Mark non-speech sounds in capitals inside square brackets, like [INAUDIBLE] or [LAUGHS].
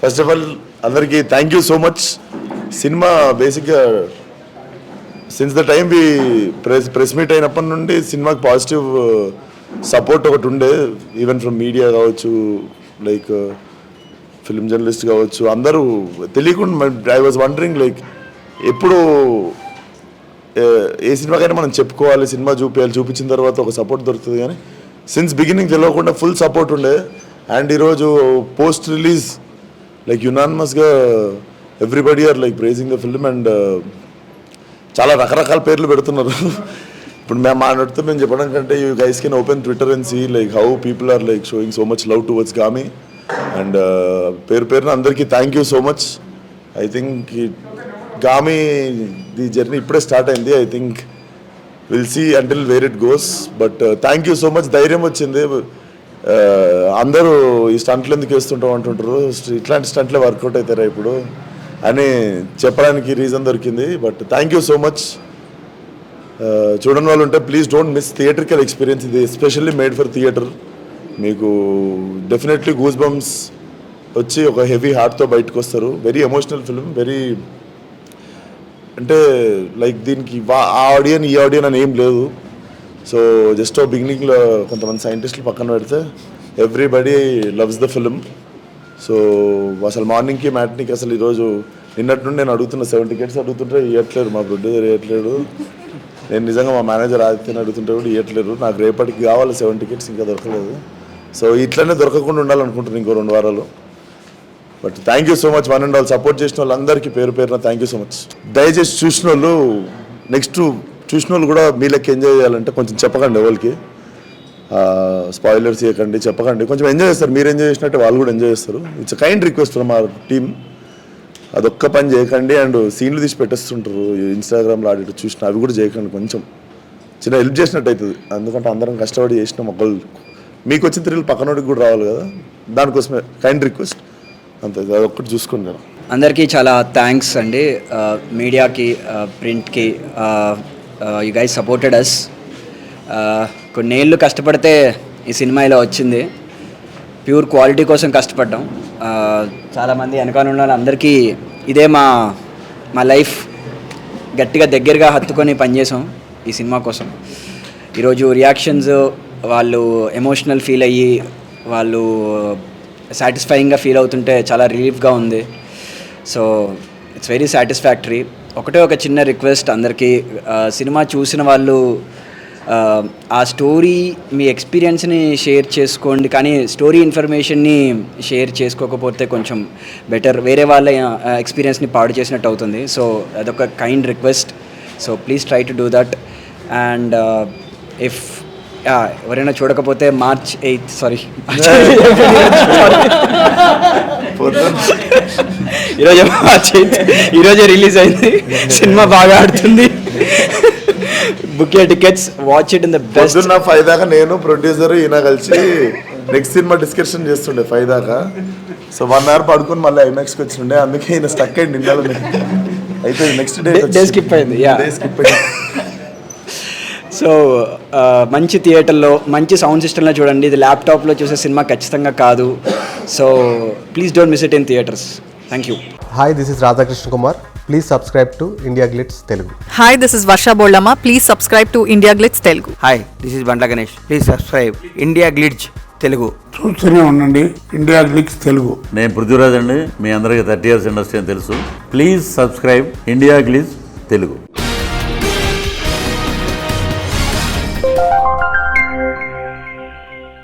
First of all అందరికీ thank you so much cinema బేసిక్గా since the time we press press meet అయినప్పటి నుండి సినిమాకి పాజిటివ్ సపోర్ట్ ఒకటి ఉండే ఈవెన్ ఫ్రమ్ మీడియా కావచ్చు లైక్ ఫిల్మ్ జర్నలిస్ట్ కావచ్చు అందరూ తెలియకుండా ఐ వాజ్ వండరింగ్ లైక్ ఎప్పుడు ఏ- ఏ సినిమాకైనా మనం చెప్పుకోవాలి సినిమా చూపించాలి చూపించిన తర్వాత ఒక సపోర్ట్ దొరుకుతుంది కానీ సిన్స్ బిగినింగ్ తెలియకుండా ఫుల్ సపోర్ట్ ఉండే అండ్ ఈరోజు post release like యునానిమస్గా everybody are like praising the film and చాలా రకరకాల పేర్లు పెడుతున్నారు. ఇప్పుడు మేము మా నడితే మేము చెప్పడం కంటే you guys can open Twitter and see like how people are like showing so much love towards Gaami and పేరు పేరున అందరికీ thank you so much I think Gaami the journey ఇప్పుడే స్టార్ట్ అయింది. I think will see until where it goes but thank you so much ధైర్యం వచ్చింది. అందరూ ఈ స్టంట్లు ఎందుకు వేస్తుంటాం అంటుంటారు? ఇట్లాంటి స్టంట్లే వర్కౌట్ అవుతారా ఇప్పుడు అని చెప్పడానికి రీజన్ దొరికింది. But thank you so much. చూడని వాళ్ళు ఉంటే please don't miss theatrical experience. ఇది ఎస్పెషల్లీ మేడ్ ఫర్ థియేటర్. మీకు డెఫినెట్లీ గూస్ బంప్స్ వచ్చి ఒక హెవీ హార్ట్తో బయటకు వస్తారు వెరీ ఎమోషనల్ ఫిల్మ్ వెరీ అంటే లైక్ దీనికి ఆ ఆడియన్ ఈ ఆడియన్ అని ఏం లేదు. సో జస్ట్ బిగినింగ్లో కొంతమంది సైంటిస్టులు పక్కన పెడితే everybody loves the film so అసలు మార్నింగ్కి మ్యాట్నికి అసలు ఈరోజు నిన్నటి నుండి నేను అడుగుతున్న సెవెన్ టికెట్స్ అడుగుతుంటే ఇవ్వట్లేరు మా ప్రొడ్యూసర్ ఇవ్వట్లేడు నేను నిజంగా మా మేనేజర్ ఆదిత్యని అడుగుతుంటే కూడా ఇవ్వట్లేరు నాకు రేపటికి కావాలి సెవెన్ టికెట్స్ ఇంకా దొరకలేదు. సో ఇట్లనే దొరకకుండా ఉండాలనుకుంటున్నాను ఇంకో రెండు వారాలు. But thank you so much one and all support చేసిన వాళ్ళందరికీ పేరు పేరున థ్యాంక్ యూ సో మచ్ దయచేసి చూసిన వాళ్ళు నెక్స్ట్ చూసిన వాళ్ళు కూడా మీ లెక్క ఎంజాయ్ చేయాలంటే కొంచెం చెప్పకండి ఎవరికి. స్పాయిలర్స్ చేయకండి చెప్పకండి. కొంచెం ఎంజాయ్ చేస్తారు. మీరు ఎంజాయ్ చేసినట్టు వాళ్ళు కూడా ఎంజాయ్ చేస్తారు. It's kind request from our team అదొక్క పని చేయకండి. అండ్ సీన్లు తీసి పెట్టేస్తుంటారు. ఇన్స్టాగ్రామ్లో ఆడి చూసిన అవి కూడా చేయకండి కొంచెం. చిన్న హెల్ప్ చేసినట్టు అవుతుంది ఎందుకంటే అందరం కష్టపడి చేసినాం మొక్కలు మీకు వచ్చిన త్రిల్ పక్కనోడికి కూడా రావాలి కదా. దానికోసమే కైండ్ రిక్వెస్ట్ అంతే. అదొక్కటి చూసుకోండి నేను అందరికీ చాలా థ్యాంక్స్ అండి. మీడియాకి ప్రింట్కి యు గైస్ సపోర్టెడ్ అస్ కొన్నేళ్ళు కష్టపడితే ఈ సినిమా ఇలా వచ్చింది. ప్యూర్ క్వాలిటీ కోసం కష్టపడ్డాం. Uh, చాలామంది వెనకాల ఉన్న అందరికీ ఇదే మా మా లైఫ్ గట్టిగా దగ్గరగా హత్తుకొని పనిచేసాం ఈ సినిమా కోసం. ఈరోజు రియాక్షన్స్ వాళ్ళు ఎమోషనల్ ఫీల్ అయ్యి వాళ్ళు సాటిస్ఫైయింగ్గా ఫీల్ అవుతుంటే చాలా రిలీఫ్గా ఉంది. సో ఇట్స్ వెరీ సాటిస్ఫాక్టరీ ఒకటే ఒక చిన్న రిక్వెస్ట్ అందరికీ. సినిమా చూసిన వాళ్ళు ఆ, ఆ స్టోరీ మీ ఎక్స్పీరియన్స్ని షేర్ చేసుకోండి. కానీ స్టోరీ ఇన్ఫర్మేషన్ని షేర్ చేసుకోకపోతే కొంచెం బెటర్ వేరే వాళ్ళ ఎక్స్పీరియన్స్ని పాడు చేసినట్టు అవుతుంది. సో అదొక kind request so please try to do that and if ఎవరైనా చూడకపోతే మార్చ్ ఎయిత్ సారీ [LAUGHS] ఈరోజు ఈరోజే రిలీజ్ అయింది. [LAUGHS] సినిమా బాగా ఆడుతుంది. Book tickets watch it in the best పొద్దున్న ఫైవ్ దాకా నేను ప్రొడ్యూసర్ ఈయన కలిసి నెక్స్ట్ సినిమా డిస్కషన్ చేస్తుండే ఫైవ్ దాకా. సో వన్ అవర్ పడుకొని మళ్ళీ ఐమాక్స్కి వచ్చిండే. అందుకే ఈయన స్టక్ అయ్యి నిండాలి [LAUGHS] అయితే నెక్స్ట్ డే skip అయింది. డే స్కిప్ అయింది. సో మంచి థియేటర్లో మంచి సౌండ్ సిస్టంలో చూడండి. ఇది ల్యాప్టాప్లో చూసే సినిమా ఖచ్చితంగా కాదు. So please don't miss it in theatres. Thank you hi this is Radhakrishna Kumar please subscribe to India Glitz Telugu Hi, this is Varsha Boldama. Please subscribe to India Glitz Telugu. Hi this is Bandla Ganesh please subscribe India Glitz Telugu చూస్తూనే ఉండండి. India Glitz Telugu నేను పృథ్వీరాజ్ అండి. మీ అందరికీ thirty years industry అని తెలుసు. Please subscribe India Glitz Telugu